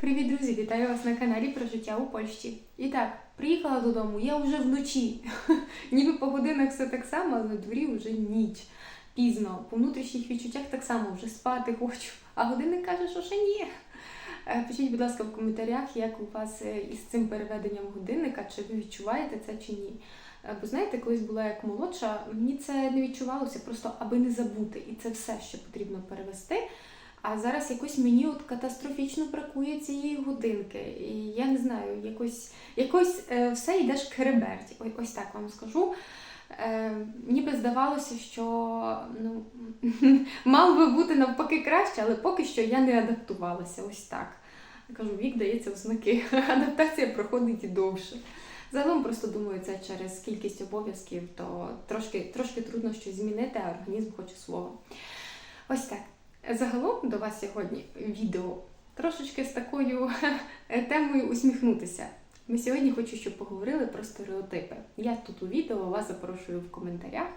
Привіт, друзі! Вітаю вас на каналі про життя у Польщі. І так, приїхала додому, я вже вночі. Ніби по годинах все так само, але на дворі вже ніч. Пізно. По внутрішніх відчуттях так само вже спати хочу. А годинник каже, що ще ні. Е, Пишіть, будь ласка, в коментарях, як у вас е, із цим переведенням годинника, чи ви відчуваєте це чи ні. Е, Бо знаєте, колись була як молодша, мені це не відчувалося, просто аби не забути. І це все, що потрібно перевести. А зараз якось мені от катастрофічно бракує цієї годинки. І я не знаю, якось, якось е, все йде шкереберть. Ой, ось так вам скажу. Е, ніби здавалося, що ну, мав би бути навпаки краще, але поки що я не адаптувалася. Ось так. Кажу, вік дається в знаки. Адаптація проходить і довше. Загалом просто думаю, це через кількість обов'язків, то трошки, трошки трудно щось змінити, а організм хоче свого. Ось так. Загалом до вас сьогодні відео трошечки з такою темою усміхнутися. Ми сьогодні хочу, щоб поговорили про стереотипи. Я тут у відео вас запрошую в коментарях.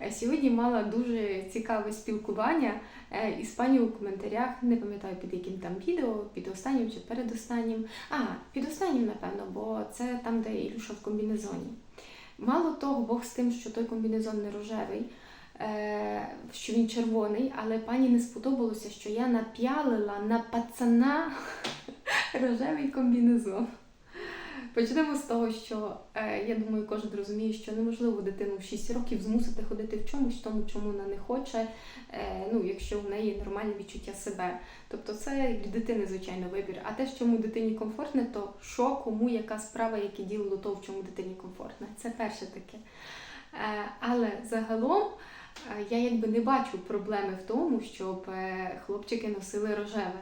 Е, Сьогодні мала дуже цікаве спілкування е, із пані у коментарях. Не пам'ятаю під яким там відео, під останнім чи передостаннім. А, під останнім, напевно, бо це там, де Ілюша в комбінезоні. Мало того, Бог з тим, що той комбінезон не рожевий, е, що він червоний, але пані не сподобалося, що я нап'ялила на пацана рожевий комбінезон. Почнемо з того, що е, я думаю, кожен розуміє, що неможливо дитину в 6 років змусити ходити в чомусь, тому чому вона не хоче, е, ну, якщо в неї нормальне відчуття себе. Тобто це для дитини, звичайно, вибір. А те, що чому дитині комфортне, то що, кому, яка справа, яке діло до того, в чому дитині комфортне. Це перше таке. Е, але загалом я якби не бачу проблеми в тому, щоб е, хлопчики носили рожеве.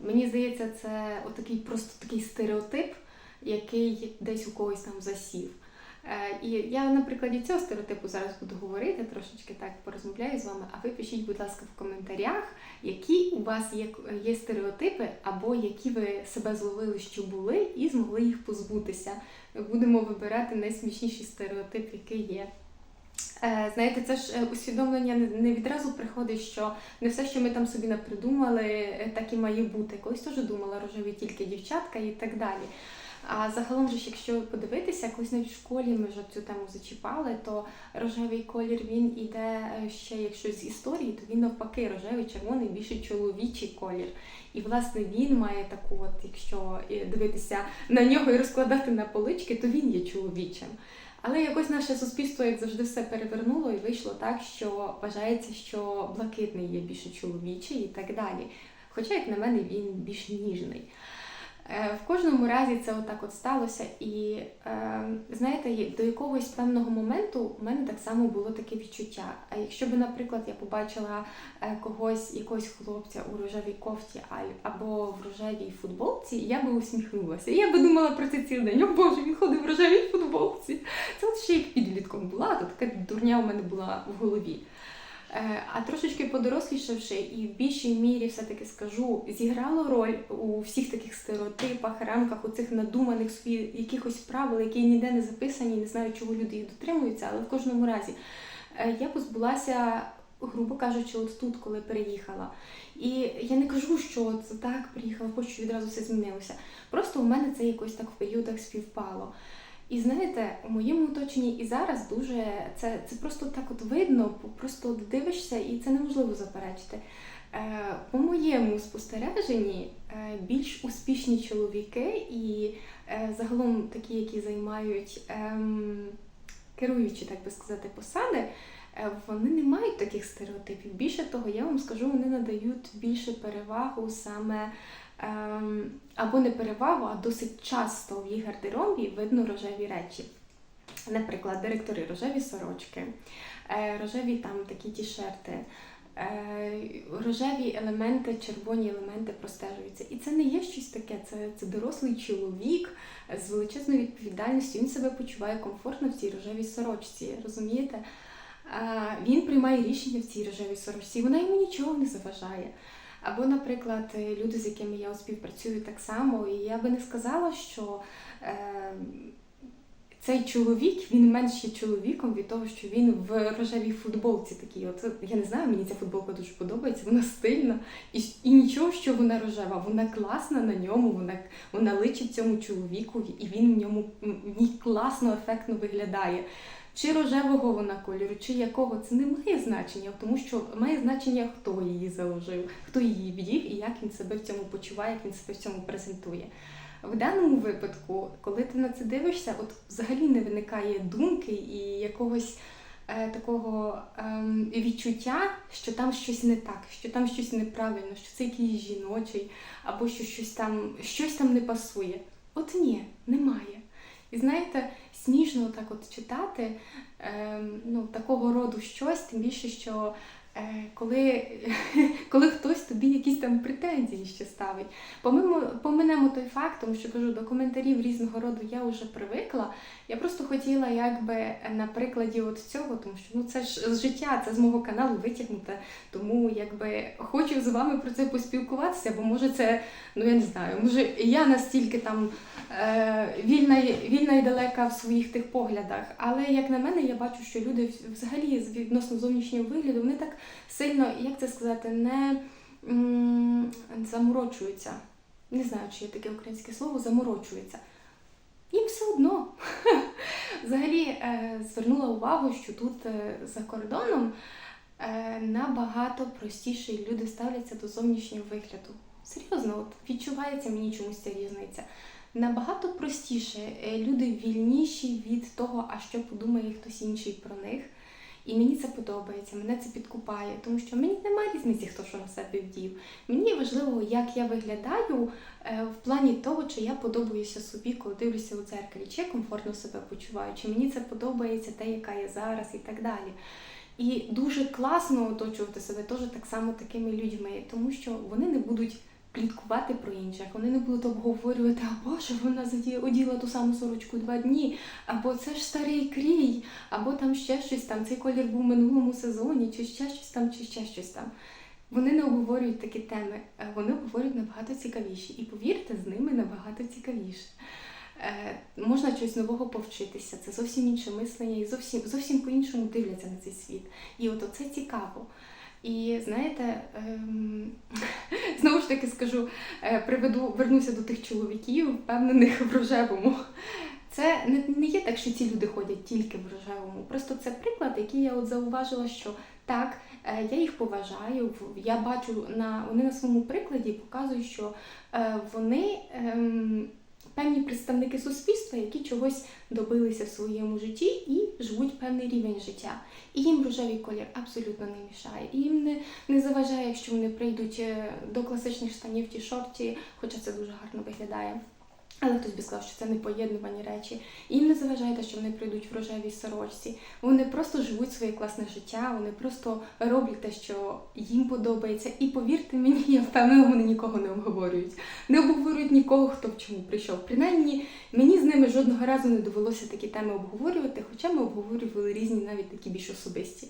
Мені здається, це отакий просто такий стереотип, який десь у когось там засів. Е, І я на прикладі цього стереотипу зараз буду говорити, трошечки так порозмовляю з вами. А ви пишіть, будь ласка, в коментарях, які у вас є, є стереотипи, або які ви себе зловили, що були, і змогли їх позбутися. Будемо вибирати найсмішніший стереотип, який є. Е, Знаєте, це ж е, усвідомлення не- відразу приходить, що не все, що ми там собі напридумали, е, так і має бути. Колись теж думала рожеві тільки дівчатка і так далі. А загалом ж, якщо подивитися, колись навіть в школі ми вже цю тему зачіпали, то рожевий колір він іде ще, якщо з історії, то він навпаки рожевий, червоний, більше чоловічий колір. І власне він має таку, от якщо дивитися на нього і розкладати на полички, то він є чоловічим. Але якось наше суспільство, як завжди, все перевернуло і вийшло так, що вважається, що блакитний є більше чоловічий і так далі. Хоча, як на мене, він більш ніжний. Е, В кожному разі це отак от сталося. І е, знаєте, до якогось певного моменту у мене так само було таке відчуття. А якщо б, наприклад, я побачила е, когось, якогось хлопця у рожевій кофті або в рожевій футболці, я би усміхнулася. Я би думала про це цілий день. О Боже, він ходив в рожевій футболці. Це от ще як підлітком була, то така дурня у мене була в голові. Е, А трошечки подорослішавши, і в більшій мірі все-таки скажу, зіграло роль у всіх таких стереотипах, рамках, у цих надуманих собі якихось правил, які ніде не записані, не знаю, чого люди їх дотримуються, але в кожному разі е, я позбулася, грубо кажучи, от тут, коли переїхала. І я не кажу, що це так, приїхала в відразу все змінилося. Просто у мене це якось так в періодах співпало. І знаєте, у моєму оточенні і зараз дуже це, це просто так от видно, просто дивишся, і це неможливо заперечити. Е, по моєму спостереженні е, більш успішні чоловіки і е, загалом такі, які займають ем, керуючі, так би сказати, посади, вони не мають таких стереотипів. Більше того, я вам скажу, вони надають більше перевагу саме або не перевагу, а досить часто в їх гардеробі видно рожеві речі. Наприклад, директори рожеві сорочки, е, рожеві там такі ті-шерти, е, рожеві елементи, червоні елементи простежуються. І це не є щось таке, це, це дорослий чоловік з величезною відповідальністю. Він себе почуває комфортно в цій рожевій сорочці, розумієте? Е, Він приймає рішення в цій рожевій сорочці, вона йому нічого не заважає. Або, наприклад, е, люди, з якими я співпрацюю так само, і я би не сказала, що е, цей чоловік він менш є чоловіком від того, що він в рожевій футболці такій. От я не знаю, мені ця футболка дуже подобається, вона стильна. І, і нічого, що вона рожева, вона класна на ньому, вона, вона личить цьому чоловіку, і він в ньому в ній класно, ефектно виглядає. Чи рожевого вона кольору, чи якого, це не має значення, тому що має значення, хто її заложив, хто її вдів і як він себе в цьому почуває, як він себе в цьому презентує. В даному випадку, коли ти на це дивишся, от взагалі не виникає думки і якогось е, такого ем, відчуття, що там щось не так, що там щось неправильно, що це якийсь жіночий, або що щось там, щось там не пасує. От ні, немає. І знаєте, смішно так от читати ем, ну, такого роду щось, тим більше, що е, коли, коли хтось тобі якісь там претензії ще ставить. Помимо, поминемо той факт, тому що кажу, до коментарів різного роду я вже привикла. Я просто хотіла якби на прикладі от цього, тому що ну це ж з життя, це з мого каналу витягнуте. Тому якби хочу з вами про це поспілкуватися, бо може це, ну я не знаю, може я настільки там е, вільна, вільна і далека в своїх тих поглядах. Але як на мене, я бачу, що люди взагалі з- відносно зовнішнього вигляду, вони так сильно, як це сказати, не заморочуються. Не знаю, чи є таке українське слово, заморочуються. Їм все одно. Взагалі е, звернула увагу, що тут е, за кордоном е, набагато простіше люди ставляться до зовнішнього вигляду. Серйозно, от відчувається мені чомусь ця різниця. Набагато простіше, люди вільніші від того, а що подумає хтось інший про них. І мені це подобається, мене це підкупає, тому що мені немає різниці, хто що на себе вдів. Мені важливо, як я виглядаю е, в плані того, чи я подобаюся собі, коли дивлюся у дзеркалі, чи я комфортно себе почуваю, чи мені це подобається те, яка я зараз, і так далі. І дуже класно оточувати себе теж так само такими людьми, тому що вони не будуть пліткувати про інших, вони не будуть обговорювати, а боже, вона оділа ту саму сорочку два дні, або це ж старий крій, або там ще щось там, цей колір був в минулому сезоні, чи ще щось там, чи ще щось там. Вони не обговорюють такі теми, е, вони обговорюють набагато цікавіші. І повірте, з ними набагато цікавіше. Е, можна щось нового повчитися, це зовсім інше мислення і зовсім, зовсім по-іншому дивляться на цей світ. І от оце цікаво. І знаєте, ем, знову ж таки скажу, е, приведу, вернуся до тих чоловіків, впевнених в рожевому. Це не, не є так, що ці люди ходять тільки в рожевому. Просто це приклад, який я от зауважила, що так, е, я їх поважаю. Я бачу на вони на своєму прикладі показують, що е, вони ем, певні представники суспільства, які чогось добилися в своєму житті і живуть певний рівень життя. І їм рожевий колір абсолютно не мішає. І їм не, не заважає, якщо вони прийдуть е, до класичних штанів ті шорті, хоча це дуже гарно виглядає. Але хтось би сказав, що це не поєднувані речі. Їм не заважає те, що вони прийдуть в рожевій сорочці. Вони просто живуть своє класне життя, вони просто роблять те, що їм подобається. І повірте мені, я впевнена, вони нікого не обговорюють. Не обговорюють нікого, хто в чому прийшов. Принаймні, мені з ними жодного разу не довелося такі теми обговорювати, хоча ми обговорювали різні, навіть такі більш особисті.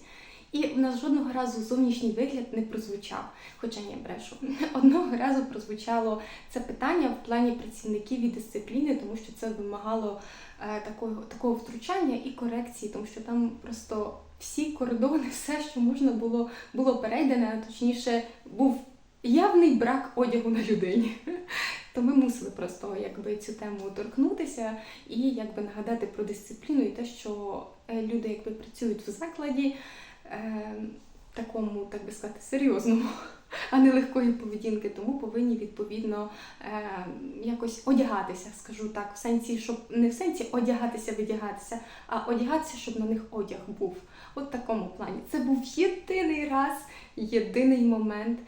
І в нас жодного разу зовнішній вигляд не прозвучав, хоча ні, брешу. Одного разу прозвучало це питання в плані працівників і дисципліни, тому що це вимагало е, такого, такого втручання і корекції, тому що там просто всі кордони, все, що можна було, було перейдено, а точніше, був явний брак одягу на людині. То ми мусили просто якби цю тему торкнутися і якби нагадати про дисципліну і те, що е, люди якби працюють в закладі такому, так би сказати, серйозному, а не легкої поведінки, тому повинні відповідно е, якось одягатися, скажу так, в сенсі, щоб не в сенсі одягатися, видягатися, а одягатися, щоб на них одяг був. От такому плані. Це був єдиний раз, єдиний момент.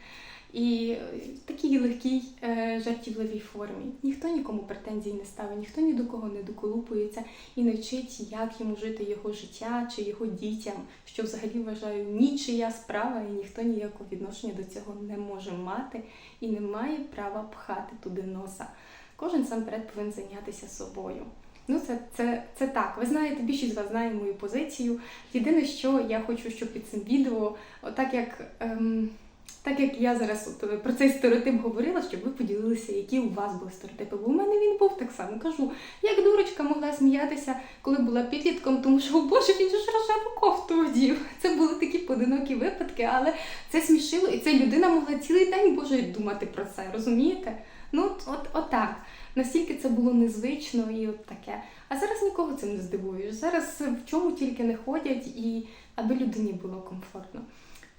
І в такій легкій е, жартівливій формі. Ніхто нікому претензій не ставить, ніхто ні до кого не доколупується і не вчить, як йому жити його життя чи його дітям, що взагалі вважаю нічия справа, і ніхто ніякого відношення до цього не може мати і не має права пхати туди носа. Кожен сам перед повинен зайнятися собою. Ну, це, це, це так. Ви знаєте, більшість з вас знає мою позицію. Єдине, що я хочу, щоб під цим відео, отак як. Ем, так як я зараз от, е, про цей стереотип говорила, щоб ви поділилися, які у вас були стереотипи. Бо у мене він був так само. Кажу, як дурочка могла сміятися, коли була підлітком, тому що, о Боже, він же ж рожеву кофту одів. Це були такі поодинокі випадки, але це смішило, і ця людина могла цілий день Боже думати про це, розумієте? Ну, от, от, отак. Настільки це було незвично і от таке. А зараз нікого цим не здивуєш. Зараз в чому тільки не ходять, і аби людині було комфортно.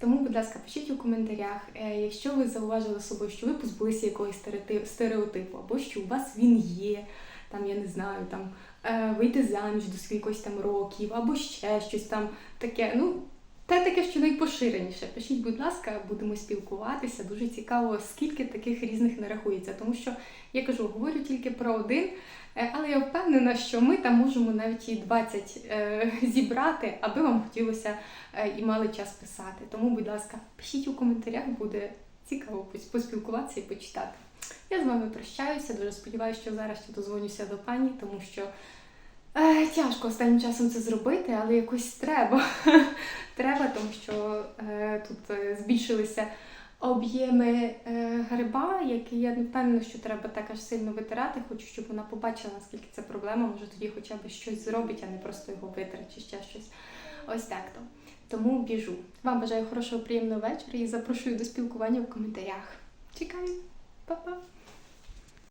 Тому, будь ласка, пишіть у коментарях, е, якщо ви зауважили собою, що ви позбулися якогось стереотип- стереотипу, або що у вас він є, там я не знаю, там е, вийти заміж до скількось там років, або ще щось там таке. Ну, те таке, що найпоширеніше. Пишіть, будь ласка, будемо спілкуватися. Дуже цікаво, скільки таких різних не рахується. Тому що я кажу, говорю тільки про один, е, але я впевнена, що ми там можемо навіть і 20 е, зібрати, аби вам хотілося е, і мали час писати. Тому, будь ласка, пишіть у коментарях, буде цікаво поспілкуватися і почитати. Я з вами прощаюся. Дуже сподіваюся, що зараз ще дозвонюся до пані, тому що е, тяжко останнім часом це зробити, але якось треба. треба, тому що е, тут е, збільшилися об'єми е, гриба, які я не впевнена, що треба так аж сильно витирати. Хочу, щоб вона побачила, наскільки це проблема. Може тоді хоча б щось зробить, а не просто його витре чи ще щось. Ось так то. Тому біжу. Вам бажаю хорошого, приємного вечора і запрошую до спілкування в коментарях. Чекаю, Па-па!